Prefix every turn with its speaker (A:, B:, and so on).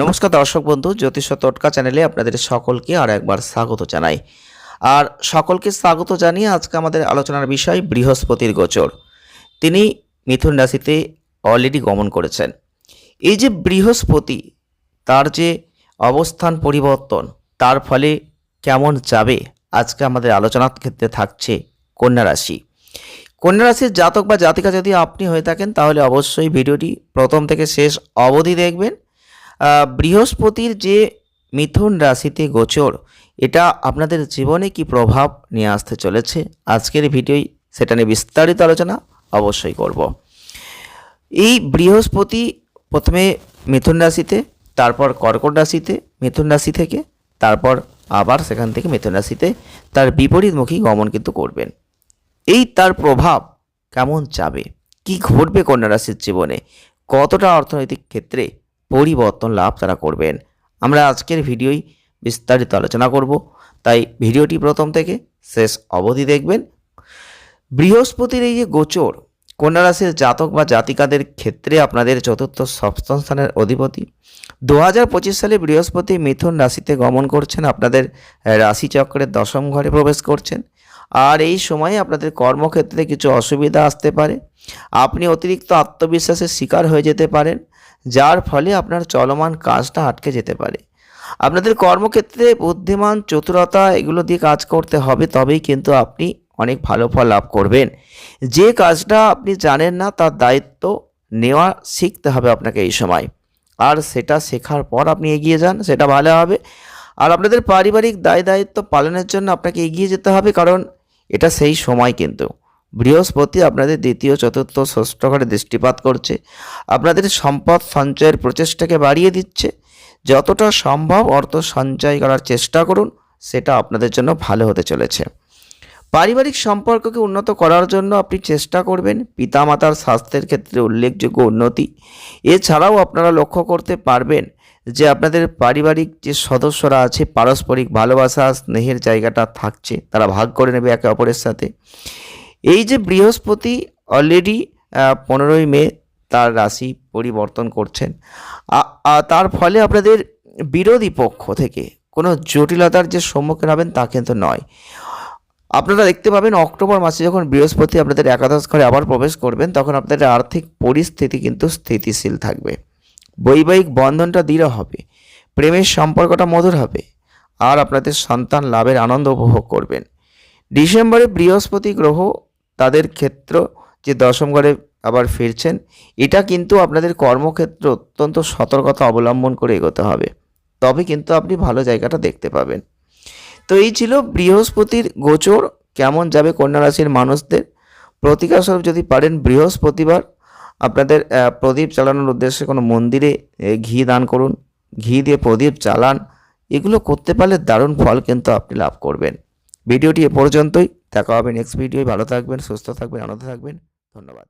A: নমস্কার দর্শক বন্ধু, জ্যোতিষ তটকা চ্যানেলে আপনাদের সকলকে আর একবার স্বাগত জানাই। আর সকলকে স্বাগত জানিয়ে আজকে আমাদের আলোচনার বিষয় বৃহস্পতির গোচর। তিনি মিথুন রাশিতে অলরেডি গমন করেছেন। এই যে বৃহস্পতি, তার যে অবস্থান পরিবর্তন, তার ফলে কেমন যাবে আজকে আমাদের আলোচনার ক্ষেত্রে থাকছে কন্যা রাশি। কন্যা রাশির জাতক বা জাতিকা যদি আপনি হয়ে থাকেন, তাহলে অবশ্যই ভিডিওটি প্রথম থেকে শেষ অবধি দেখবেন। বৃহস্পতির যে মিথুন রাশিতে গোচর, এটা আপনাদের জীবনে কি প্রভাব নিয়ে আসতে চলেছে? আজকের ভিডিওই সেটা নিয়ে বিস্তারিত আলোচনা অবশ্যই করব। এই বৃহস্পতি প্রথমে মিথুন রাশিতে, তারপর কর্কট রাশিতে, মিথুন রাশি থেকে, তারপর আবার সেখান থেকে মিথুন রাশিতে, তার বিপরীতমুখী গমন কিন্তু করবেন। এই তার প্রভাব কেমন যাবে? কি ঘটবে কন্যা রাশির জীবনে? কতটা অর্থনৈতিক ক্ষেত্রে পরিবর্তন লাভ তারা করবেন। আমরা আজকের ভিডিওই বিস্তারিত আলোচনা করব। তাই ভিডিওটি প্রথম থেকে শেষ অবধি দেখবেন। বৃহস্পতির এই যে গোচর, কন্যা রাশির জাতক বা জাতিকাদের ক্ষেত্রে আপনাদের চতুর্থ সপ্তম স্থানের অধিপতি। দু হাজার পঁচিশ সালে বৃহস্পতি মিথুন রাশিতে গমন করছেন, আপনাদের রাশিচক্রের দশম ঘরে প্রবেশ করছেন। আর এই সময়ে আপনাদের কর্মক্ষেত্রে কিছু অসুবিধা আসতে পারে। আপনি অতিরিক্ত আত্মবিশ্বাসের শিকার হয়ে যেতে পারেন। যার ফলে আপনার চলমান কাজটা আটকে যেতে পারে। আপনাদের কর্মক্ষেত্রে বুদ্ধিমান, চতুরতা এগুলো দিয়ে কাজ করতে হবে, তবেই কিন্তু আপনি অনেক ভালো ফল লাভ করবেন। যে কাজটা আপনি জানেন না, তার দায়িত্ব নেওয়া শিখতে হবে আপনাকে এই সময়। আর সেটা শেখার পর আপনি এগিয়ে যান, সেটা ভালো হবে। আর আপনাদের পারিবারিক দায় দায়িত্ব পালনের জন্য আপনাকে এগিয়ে যেতে হবে, কারণ এটা সেই সময় কিন্তু। বৃহস্পতি আপনাদের দ্বিতীয়, চতুর্থ, ষষ্ঠ ঘরে দৃষ্টিপাত করছে। আপনাদের সম্পদ সঞ্চয়ের প্রচেষ্টাকে বাড়িয়ে দিচ্ছে। যতটা সম্ভব অর্থ সঞ্চয় করার চেষ্টা করুন, সেটা আপনাদের জন্য ভালো হতে চলেছে। পারিবারিক সম্পর্ককে উন্নত করার জন্য আপনি চেষ্টা করবেন। পিতামাতার স্বাস্থ্যের ক্ষেত্রে উল্লেখযোগ্য উন্নতি। এছাড়াও আপনারা লক্ষ্য করতে পারবেন যে আপনাদের পারিবারিক যে সদস্যরা আছে, পারস্পরিক ভালোবাসা, স্নেহের জায়গাটা থাকছে, তারা ভাগ করে নেবে একে অপরের সাথে। এই যে বৃহস্পতি অলরেডি পনেরোই মে তার রাশি পরিবর্তন করছেন। তার ফলে আপনাদের বিরোধী পক্ষ থেকে কোনো জটিলতার যে সম্মুখীন হবেন তা কিন্তু নয়। আপনারা দেখতে পাবেন অক্টোবর মাসে যখন বৃহস্পতি আপনাদের একাদশ ঘরে আবার প্রবেশ করবেন, তখন আপনাদের আর্থিক পরিস্থিতি কিন্তু স্থিতিশীল থাকবে। বৈবাহিক বন্ধনটা দৃঢ় হবে, প্রেমের সম্পর্কটা মধুর হবে, আর আপনাদের সন্তান লাভের আনন্দ উপভোগ করবেন। ডিসেম্বরে বৃহস্পতি গ্রহ তাদের ক্ষেত্র যে দশম ঘরে আবার ফিরছেন, এটা কিন্তু আপনাদের কর্মক্ষেত্র অত্যন্ত সতর্কতা অবলম্বন করে এগোতে হবে। তবে কিন্তু আপনি ভালো জায়গাটা দেখতে পাবেন। তো এই ছিল বৃহস্পতির গোচর, কেমন যাবে কন্যা রাশির মানুষদের। প্রতিকারস্বরূপ যদি পারেন বৃহস্পতিবার, আপনাদের প্রদীপ চালানোর উদ্দেশ্যে কোনো মন্দিরে ঘি দান করুন। ঘি দিয়ে প্রদীপ চালান এগুলো করতে পারলে দারুণ ফল কিন্তু আপনি লাভ করবেন। ভিডিওটি এ পর্যন্তই। দেখা হবে নেক্সট ভিডিওয় ভালো থাকবেন সুস্থ থাকবেন আনন্দ থাকবেন। ধন্যবাদ।